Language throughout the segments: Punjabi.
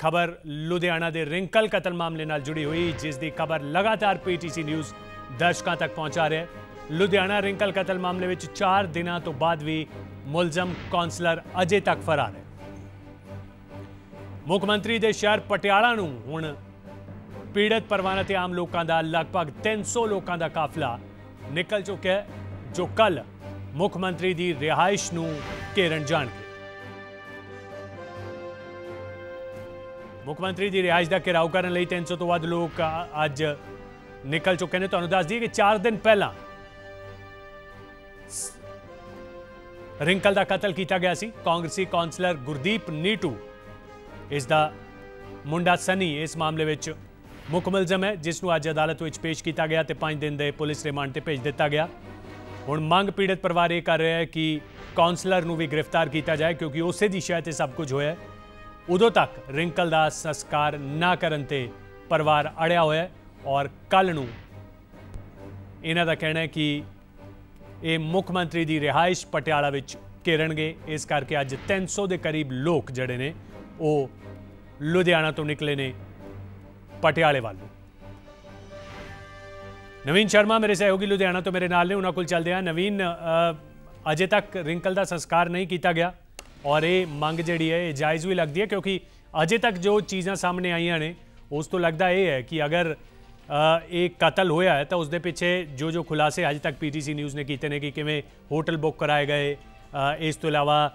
ਖਬਰ ਲੁਧਿਆਣਾ ਦੇ ਰਿੰਕਲ ਕਤਲ ਮਾਮਲੇ ਨਾਲ ਜੁੜੀ ਹੋਈ, ਜਿਸ ਦੀ ਖਬਰ ਲਗਾਤਾਰ ਪੀਟੀਸੀ ਨਿਊਜ਼ ਦਰਸ਼ਕਾਂ ਤੱਕ ਪਹੁੰਚਾ ਰਿਹਾ ਹੈ। ਲੁਧਿਆਣਾ ਰਿੰਕਲ ਕਤਲ ਮਾਮਲੇ ਵਿੱਚ 4 ਦਿਨਾਂ ਤੋਂ ਬਾਅਦ ਵੀ ਮੁਲਜ਼ਮ ਕਾਉਂਸਲਰ ਅਜੇ ਤੱਕ ਫਰਾਰ ਹੈ। ਮੁੱਖ ਮੰਤਰੀ ਦੇ ਸ਼ਹਿਰ ਪਟਿਆਲਾ ਨੂੰ ਹੁਣ ਪੀੜਤ ਪਰਿਵਾਰਾਂ ਤੇ ਆਮ ਲੋਕਾਂ ਦਾ ਲਗਭਗ 300 ਲੋਕਾਂ ਦਾ ਕਾਫਲਾ ਨਿਕਲ ਚੁੱਕਿਆ ਜੋ ਕੱਲ ਮੁੱਖ ਮੰਤਰੀ ਦੀ ਰਿਹਾਇਸ਼ ਨੂੰ ਘੇਰਨ ਜਾਣਗੇ। ਮੁੱਖ ਮੰਤਰੀ ਦੀ ਰਿਹਾਇਸ਼ ਦਾ ਘਿਰਾਓ ਕਰਨ ਲਈ 300 ਤੋਂ ਵੱਧ ਲੋਕ ਅੱਜ ਨਿਕਲ ਚੁੱਕੇ ਨੇ। ਤੁਹਾਨੂੰ ਦੱਸ ਦਈਏ ਕਿ 4 ਦਿਨ ਪਹਿਲਾਂ ਰਿੰਕਲ ਦਾ ਕਤਲ ਕੀਤਾ ਗਿਆ ਸੀ। ਕਾਂਗਰਸੀ ਕਾਉਂਸਲਰ ਗੁਰਦੀਪ ਨੀਟੂ ਇਸ ਦਾ ਮੁੰਡਾ ਸਨੀ ਇਸ ਮਾਮਲੇ ਵਿੱਚ ਮੁੱਖ ਮੁਲਜ਼ਮ ਹੈ, ਜਿਸ ਨੂੰ ਅੱਜ ਅਦਾਲਤ ਵਿੱਚ ਪੇਸ਼ ਕੀਤਾ ਗਿਆ ਤੇ 5 ਦਿਨ ਦੇ ਪੁਲਿਸ ਰਿਮਾਂਡ ਤੇ ਭੇਜ ਦਿੱਤਾ ਗਿਆ। ਹੁਣ ਮੰਗ ਪੀੜਤ ਪਰਿਵਾਰ ਇਹ ਕਰ ਰਿਹਾ ਹੈ ਕਿ ਕਾਉਂਸਲਰ ਨੂੰ ਵੀ ਗ੍ਰਿਫਤਾਰ ਕੀਤਾ ਜਾਏ, ਕਿਉਂਕਿ ਉਸੇ ਦੀ ਸ਼ਾਇਦ ਇਹ ਸਭ ਕੁਝ ਹੋਇਆ ਹੈ। ਉਦੋਂ ਤੱਕ ਰਿੰਕਲ ਦਾ ਸੰਸਕਾਰ ਨਾ ਕਰਨ ਤੇ ਪਰਿਵਾਰ ਅੜਿਆ ਹੋਇਆ ਔਰ ਕੱਲ ਨੂੰ ਇਹਨਾਂ ਦਾ ਕਹਿਣਾ ਹੈ ਕਿ ਇਹ ਮੁੱਖ ਮੰਤਰੀ ਦੀ ਰਿਹਾਇਸ਼ ਪਟਿਆਲਾ ਵਿੱਚ ਘੇਰਨਗੇ। ਇਸ ਕਰਕੇ ਅੱਜ 300 ਦੇ ਕਰੀਬ ਲੋਕ ਜਿਹੜੇ ਨੇ, ਉਹ ਲੁਧਿਆਣਾ ਤੋਂ ਨਿਕਲੇ ਨੇ ਪਟਿਆਲੇ ਵੱਲ। ਨਵੀਨ ਸ਼ਰਮਾ ਮੇਰੇ ਸਹਿਯੋਗੀ ਲੁਧਿਆਣਾ ਤੋਂ ਮੇਰੇ ਨਾਲ ਨੇ, ਉਹਨਾਂ ਕੋਲ ਚੱਲਦੇ ਆ ਨਵੀਨ ਅਜੇ ਤੱਕ ਰਿੰਕਲ ਦਾ ਸੰਸਕਾਰ ਨਹੀਂ ਕੀਤਾ ਗਿਆ। ਔਰ ਇਹ ਮੰਗ ਜਿਹੜੀ ਹੈ, ਇਹ ਜਾਇਜ਼ ਵੀ ਲੱਗਦੀ ਹੈ ਕਿਉਂਕਿ ਅਜੇ ਤੱਕ ਜੋ ਚੀਜ਼ਾਂ ਸਾਹਮਣੇ ਆਈਆਂ ਨੇ, ਉਸ ਤੋਂ ਲੱਗਦਾ ਇਹ ਹੈ ਕਿ ਅਗਰ ਇਹ ਕਤਲ ਹੋਇਆ ਹੈ ਤਾਂ ਉਸ ਦੇ ਪਿੱਛੇ ਜੋ ਜੋ ਖੁਲਾਸੇ ਅਜੇ ਤੱਕ ਪੀਟੀਸੀ ਨਿਊਜ਼ ਨੇ ਕੀਤੇ ਨੇ ਕਿ ਕਿਵੇਂ ਹੋਟਲ ਬੁੱਕ ਕਰਾਏ ਗਏ ਇਸ ਤੋਂ ਇਲਾਵਾ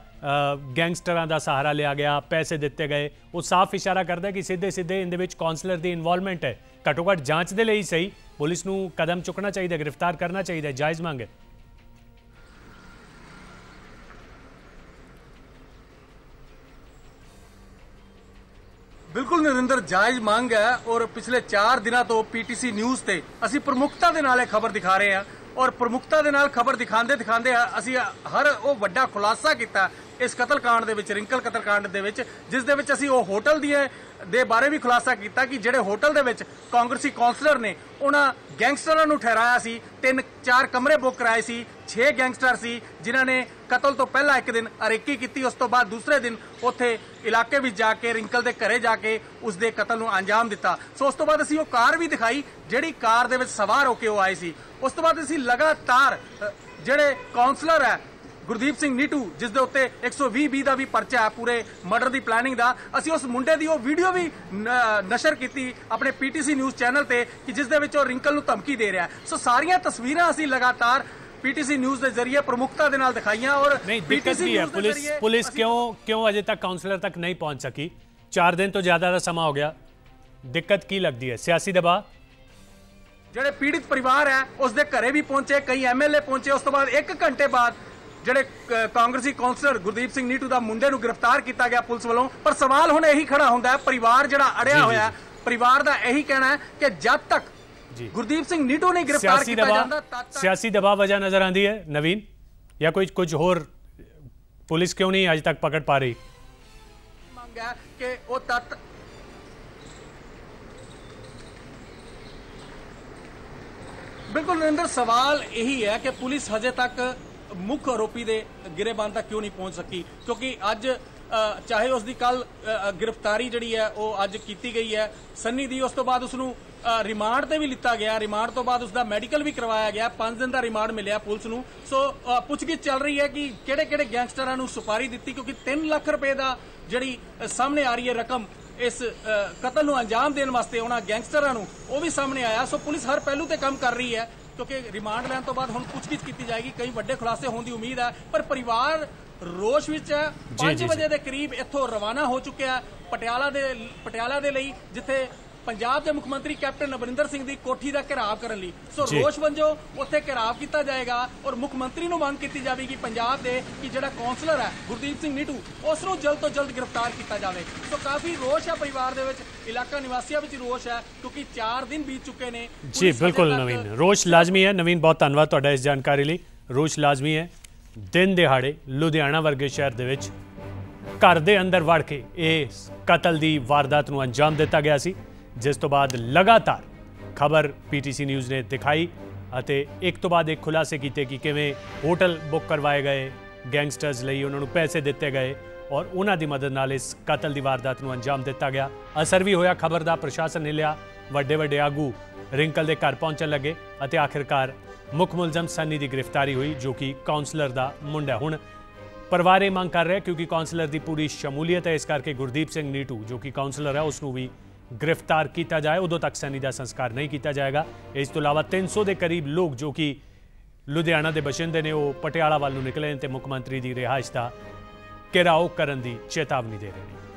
ਗੈਂਗਸਟਰਾਂ ਦਾ ਸਹਾਰਾ ਲਿਆ ਗਿਆ, ਪੈਸੇ ਦਿੱਤੇ ਗਏ। ਉਹ ਸਾਫ਼ ਇਸ਼ਾਰਾ ਕਰਦਾ ਕਿ ਸਿੱਧੇ ਸਿੱਧੇ ਇਹਦੇ ਵਿੱਚ ਕਾਉਂਸਲਰ ਦੀ ਇਨਵੋਲਵਮੈਂਟ ਹੈ। ਘੱਟੋ ਘੱਟ ਜਾਂਚ ਦੇ ਲਈ ਸਹੀ, ਪੁਲਿਸ ਨੂੰ ਕਦਮ ਚੁੱਕਣਾ ਚਾਹੀਦਾ, ਗ੍ਰਿਫਤਾਰ ਕਰਨਾ ਚਾਹੀਦਾ, ਜਾਇਜ਼ ਮੰਗ ਹੈ। ਬਿਲਕੁਲ ਨਰਿੰਦਰ, ਜਾਇਜ਼ ਮੰਗ ਹੈ ਔਰ ਪਿਛਲੇ 4 ਦਿਨਾਂ ਤੋਂ ਪੀਟੀਸੀ ਨਿਊਜ਼ ਤੇ ਅਸੀਂ ਪ੍ਰਮੁਖਤਾ ਦੇ ਨਾਲ ਇਹ ਖਬਰ ਦਿਖਾ ਰਹੇ ਹਾਂ ਔਰ ਪ੍ਰਮੁਖਤਾ ਦੇ ਨਾਲ ਖਬਰ ਦਿਖਾਉਂਦੇ ਦਿਖਾਉਂਦੇ ਅਸੀਂ ਹਰ ਉਹ ਵੱਡਾ ਖੁਲਾਸਾ ਕੀਤਾ ਇਸ ਕਤਲ ਕਾਂਡ ਦੇ ਵਿੱਚ, ਰਿੰਕਲ ਕਤਲ ਕਾਂਡ ਦੇ ਵਿੱਚ, ਜਿਸ ਦੇ ਵਿੱਚ ਅਸੀਂ ਉਹ ਹੋਟਲ ਦੀ ਦੇ ਬਾਰੇ ਵੀ ਖੁਲਾਸਾ ਕੀਤਾ ਕਿ ਜਿਹੜੇ ਹੋਟਲ ਦੇ ਵਿੱਚ ਕਾਂਗਰਸੀ ਕਾਉਂਸਲਰ ਨੇ, ਉਹਨਾਂ ਗੈਂਗਸਟਰਾਂ ਨੂੰ ਠਹਿਰਾਇਆ ਸੀ, ਤਿੰਨ ਚਾਰ ਕਮਰੇ ਬੁੱਕ ਕਰਾਏ ਸੀ, ਛੇ ਗੈਂਗਸਟਰ ਸੀ, ਜਿਨ੍ਹਾਂ ਨੇ ਕਤਲ ਤੋਂ ਪਹਿਲਾਂ ਇੱਕ ਦਿਨ ਅਰੇਕੀ ਕੀਤੀ, ਉਸ ਤੋਂ ਬਾਅਦ ਦੂਸਰੇ ਦਿਨ ਉੱਥੇ ਇਲਾਕੇ ਵਿੱਚ ਜਾ ਕੇ, ਰਿੰਕਲ ਦੇ ਘਰੇ ਜਾ ਕੇ ਉਸ ਦੇ ਕਤਲ ਨੂੰ ਅੰਜਾਮ ਦਿੱਤਾ। ਸੋ ਉਸ ਤੋਂ ਬਾਅਦ ਅਸੀਂ ਉਹ ਕਾਰ ਵੀ ਦਿਖਾਈ, ਜਿਹੜੀ ਕਾਰ ਦੇ ਵਿੱਚ ਸਵਾਰ ਹੋ ਕੇ ਉਹ ਆਏ ਸੀ। ਉਸ ਤੋਂ ਬਾਅਦ ਅਸੀਂ ਲਗਾਤਾਰ ਜਿਹੜੇ ਕਾਉਂਸਲਰ ਹੈ ਗੁਰਦੀਪ ਸਿੰਘ ਨੀਟੂ ਜਿਸ ਦੇ ਉੱਤੇ 120 ਬੀ ਦਾ ਵੀ ਪਰਚਾ ਹੈ ਪੂਰੇ ਮਰਡਰ ਦੀ ਪਲੈਨਿੰਗ ਦਾ। ਅਸੀਂ ਉਸ ਮੁੰਡੇ ਦੀ ਉਹ ਵੀਡੀਓ ਵੀ ਨਸ਼ਰ ਕੀਤੀ ਆਪਣੇ ਪੀਟੀਸੀ ਨਿਊਜ਼ ਚੈਨਲ ਤੇ ਕਿ ਜਿਸ ਦੇ ਵਿੱਚ ਉਹ ਰਿੰਕਲ ਨੂੰ ਧਮਕੀ ਦੇ ਰਿਹਾ। ਸੋ ਸਾਰੀਆਂ ਤਸਵੀਰਾਂ ਅਸੀਂ ਲਗਾਤਾਰ ਪੀਟੀਸੀ ਨਿਊਜ਼ ਦੇ ਜ਼ਰੀਏ ਪ੍ਰਮੁਖਤਾ ਦੇ ਨਾਲ ਦਿਖਾਈਆਂ ਔਰ news ਦੇ ਪੁਲਿਸ ਪੁਲਿਸ ਕਿਉਂ ਕਿਉਂ ਅਜੇ ਤੱਕ ਕਾਉਂਸਲਰ ਤੱਕ ਨਹੀਂ ਪਹੁੰਚ ਸਕੀ? 4 ਦਿਨ ਤੋਂ ਜ਼ਿਆਦਾ ਦਾ ਸਮਾਂ ਹੋ ਗਿਆ। ਦਿੱਕਤ ਕੀ ਲੱਗਦੀ ਹੈ? ਸਿਆਸੀ ਦਬਾਅ? ਜਿਹੜੇ ਪੀੜਿਤ ਪਰਿਵਾਰ ਹੈ ਉਸ ਦੇ ਘਰੇ ਵੀ ਪਹੁੰਚੇ ਕਈ ਐਮਐਲਏ ਪਹੁੰਚੇ ਉਸ ਤੋਂ ਬਾਅਦ 1 ਘੰਟੇ ਬਾਅਦ ਜਿਹੜੇ ਕਾਂਗਰਸੀ ਕਾਉਂਸਲਰ ਗੁਰਦੀਪ ਸਿੰਘ ਨੀਟੂ ਦਾ ਮੁੰਡੇ ਨੂੰ ਗ੍ਰਿਫਤਾਰ ਕੀਤਾ ਗਿਆ ਪੁਲਿਸ ਵੱਲੋਂ। ਪਰ ਸਵਾਲ ਹੁਣ ਇਹੀ ਖੜਾ ਹੁੰਦਾ ਹੈ ਪਰਿਵਾਰ ਜਿਹੜਾ ਅੜਿਆ ਹੋਇਆ ਪਰਿਵਾਰ ਦਾ ਇਹੀ ਕਹਿਣਾ ਹੈ ਕਿ ਜਦ ਤੱਕ ਗੁਰਦੀਪ ਸਿੰਘ ਨੀਟੂ ਨਹੀਂ ਗ੍ਰਿਫਤਾਰ ਕੀਤਾ ਜਾਂਦਾ ਤਦ ਤੱਕ ਸਿਆਸੀ ਦਬਾਅ ਵਜ੍ਹਾ ਨਜ਼ਰ ਆਂਦੀ ਹੈ ਨਵੀਨ? ਜਾਂ ਕੋਈ ਕੁਝ ਹੋਰ? ਪੁਲਿਸ ਕਿਉਂ ਨਹੀਂ ਅਜੇ ਤੱਕ ਪਕੜ ਪਾ ਰਹੀ? ਮੰਗ ਹੈ ਕਿ ਉਹ ਤੱਤ ਬਿਲਕੁਲ ਨਰਿੰਦਰ ਸਵਾਲ ਇਹੀ ਹੈ ਕਿ ਪੁਲਿਸ ਹਜੇ ਤੱਕ ਮੁੱਖ ਆਰੋਪੀ ਦੇ ਗਿਰੇਬਾਨ ਤੱਕ ਕਿਉਂ ਨਹੀਂ ਪਹੁੰਚ ਸਕੀ? ਕਿਉਂਕਿ ਅੱਜ ਚਾਹੇ ਉਸ ਦੀ ਕੱਲ ਗ੍ਰਿਫਤਾਰੀ ਜਿਹੜੀ ਹੈ, ਉਹ ਅੱਜ ਕੀਤੀ ਗਈ ਹੈ। ਸੰਨੀ ਦੀ ਉਸ ਤੋਂ ਬਾਅਦ ਉਸ ਨੂੰ ਰਿਮਾਂਡ ਤੇ ਵੀ ਲਿੱਤਾ ਗਿਆ। ਰਿਮਾਂਡ ਤੋਂ ਬਾਅਦ ਉਸ ਦਾ ਮੈਡੀਕਲ ਵੀ ਕਰਵਾਇਆ ਗਿਆ। 5 ਦਿਨ ਦਾ ਰਿਮਾਂਡ ਮਿਲਿਆ ਪੁਲਿਸ ਨੂੰ। ਸੋ ਪੁੱਛਗਿੱਛ ਚੱਲ ਰਹੀ ਹੈ ਕਿ ਕਿਹੜੇ ਕਿਹੜੇ ਗੈਂਗਸਟਰਾਂ ਨੂੰ ਸੁਪਾਰੀ ਦਿੱਤੀ? ਕਿਉਂਕਿ 3 ਲੱਖ ਰੁਪਏ ਦਾ ਜਿਹੜੀ ਸਾਹਮਣੇ ਆ ਰਹੀ ਹੈ ਰਕਮ ਇਸ ਕਤਲ ਨੂੰ ਅੰਜਾਮ ਦੇਣ ਵਾਸਤੇ ਉਹਨਾਂ ਗੈਂਗਸਟਰਾਂ ਨੂੰ, ਉਹ ਵੀ ਸਾਹਮਣੇ ਆਇਆ। ਸੋ ਪੁਲਿਸ ਹਰ ਪਹਿਲੂ ਤੇ ਕੰਮ ਕਰ ਰਹੀ ਹੈ। ਕਿਉਂਕਿ ਰਿਮਾਂਡ ਲੈਣ ਤੋਂ ਬਾਅਦ ਹੁਣ ਪੁੱਛਗਿੱਛ ਕੀਤੀ ਜਾਏਗੀ। ਕਈ ਵੱਡੇ ਖੁਲਾਸੇ ਹੋਣ ਦੀ ਉਮੀਦ ਹੈ। ਪਰ ਪਰਿਵਾਰ ਰੋਸ਼ ਵਿੱਚ ਹੈ। ਜੀ, 5 ਜੀ। ਵਜੇ ਦੇ ਕਰੀਬ ਇੱਥੋਂ ਰਵਾਨਾ ਹੋ ਚੁੱਕਿਆ ਪਟਿਆਲਾ ਦੇ ਪਟਿਆਲਾ ਦੇ ਲਈ ਜਿੱਥੇ ਪੰਜਾਬ ਦੇ ਮੁੱਖ ਮੰਤਰੀ ਕੈਪਟਨ ਅਮਰਿੰਦਰ ਸਿੰਘ ਦੀ ਕੋਠੀ ਦਾ ਘਿਰਾਵ ਕਰਨ ਲਈ। ਸੋ। ਰੋਸ਼ ਵੰਜੋ ਉੱਥੇ ਘਿਰਾਵ ਕੀਤਾ ਜਾਏਗਾ ਔਰ ਮੁੱਖ ਮੰਤਰੀ ਨੂੰ ਮੰਗ ਕੀਤੀ ਜਾਵੇਗੀ ਪੰਜਾਬ ਦੇ ਕਿ ਜਿਹੜਾ ਕਾਉਂਸਲਰ ਹੈ ਗੁਰਦੀਪ ਸਿੰਘ ਨੀਟੂ ਉਸ ਨੂੰ ਜਲਦ ਤੋਂ ਜਲਦ ਗ੍ਰਿਫਤਾਰ ਕੀਤਾ ਜਾਵੇ। ਸੋ ਕਾਫੀ ਰੋਸ਼ ਹੈ ਪਰਿਵਾਰ ਦੇ ਵਿੱਚ ਇਲਾਕਾ ਨਿਵਾਸੀਆਂ ਵਿੱਚ ਰੋਸ਼ ਹੈ ਕਿਉਂਕਿ 4 ਦਿਨ ਬੀਤ ਚੁੱਕੇ ਨੇ। ਜੀ ਬਿਲਕੁਲ ਨਵੀਨ। ਰੋਸ਼ ਲਾਜ਼ਮੀ ਹੈ। ਨਵੀਨ ਬਹੁਤ ਧੰਨਵਾਦ ਤੁਹਾਡਾ ਇਸ ਜਾਣਕਾਰੀ ਲਈ। ਰੋਸ਼ ਲਾਜ਼ਮੀ ਹੈ। ਦਿਨ ਦਿਹਾੜੇ ਲੁਧਿਆਣਾ ਵਰਗੇ ਸ਼ਹਿਰ ਦੇ ਵਿੱਚ ਘਰ ਦੇ ਅੰਦਰ ਵੜ ਕੇ ਇਸ ਕਤਲ ਦੀ ਵਾਰਦਾਤ ਨੂੰ ਅੰਜਾਮ ਦਿੱਤਾ ਗਿਆ ਸੀ। ਜਿਸ ਤੋਂ ਬਾਅਦ ਲਗਾਤਾਰ ਖਬਰ ਪੀਟੀਸੀ ਨਿਊਜ਼ ਨੇ ਦਿਖਾਈ ਅਤੇ ਇੱਕ ਤੋਂ ਬਾਅਦ ਇੱਕ ਖੁਲਾਸੇ ਕੀਤੇ ਕਿ ਕਿਵੇਂ ਹੋਟਲ ਬੁੱਕ ਕਰਵਾਏ ਗਏ, ਗੈਂਗਸਟਰਸ ਲਈ ਉਹਨਾਂ ਨੂੰ ਪੈਸੇ ਦਿੱਤੇ ਗਏ ਔਰ ਉਹਨਾਂ ਦੀ ਮਦਦ ਨਾਲ ਇਸ ਕਤਲ ਦੀ ਵਾਰਦਾਤ ਨੂੰ ਅੰਜਾਮ ਦਿੱਤਾ ਗਿਆ। ਅਸਰ ਵੀ ਹੋਇਆ, ਖਬਰ ਦਾ ਪ੍ਰਸ਼ਾਸਨ ਨੇ ਲਿਆ। ਵੱਡੇ ਵੱਡੇ ਆਗੂ ਰਿੰਕਲ ਦੇ ਘਰ ਪਹੁੰਚਣ ਲੱਗੇ ਅਤੇ ਆਖਿਰਕਾਰ ਮੁੱਖ ਮੁਲਜ਼ਮ ਸੰਨੀ ਦੀ ਗ੍ਰਿਫਤਾਰੀ ਹੋਈ, ਜੋ ਕਿ ਕਾਉਂਸਲਰ ਦਾ ਮੁੰਡਾ ਹੁਣ ਪਰਿਵਾਰ ਇਹ ਮੰਗ ਕਰ ਰਿਹਾ ਕਿਉਂਕਿ ਕਾਉਂਸਲਰ ਦੀ ਪੂਰੀ ਸ਼ਮੂਲੀਅਤ ਹੈ। ਇਸ ਕਰਕੇ ਗੁਰਦੀਪ ਸਿੰਘ ਨੀਟੂ, ਜੋ ਕਿ ਕਾਉਂਸਲਰ ਹੈ, ਉਸ ਨੂੰ ਵੀ ਗ੍ਰਿਫਤਾਰ ਕੀਤਾ ਜਾਏ, ਉਦੋਂ ਤੱਕ ਸੈਨੀ ਦਾ ਸੰਸਕਾਰ ਨਹੀਂ ਕੀਤਾ ਜਾਏਗਾ। ਇਸ ਤੋਂ ਇਲਾਵਾ 300 ਦੇ ਕਰੀਬ ਲੋਕ ਜੋ ਕਿ ਲੁਧਿਆਣਾ ਦੇ ਬਸ਼ਿੰਦੇ ਨੇ, ਉਹ ਪਟਿਆਲਾ ਵੱਲ ਨੂੰ ਨਿਕਲੇ ਨੇ ਤੇ ਮੁੱਖ ਮੰਤਰੀ ਦੀ ਰਿਹਾਇਸ਼ ਦਾ ਘਿਰਾਓ ਕਰਨ ਦੀ ਚੇਤਾਵਨੀ ਦੇ ਰਹੇ ਨੇ।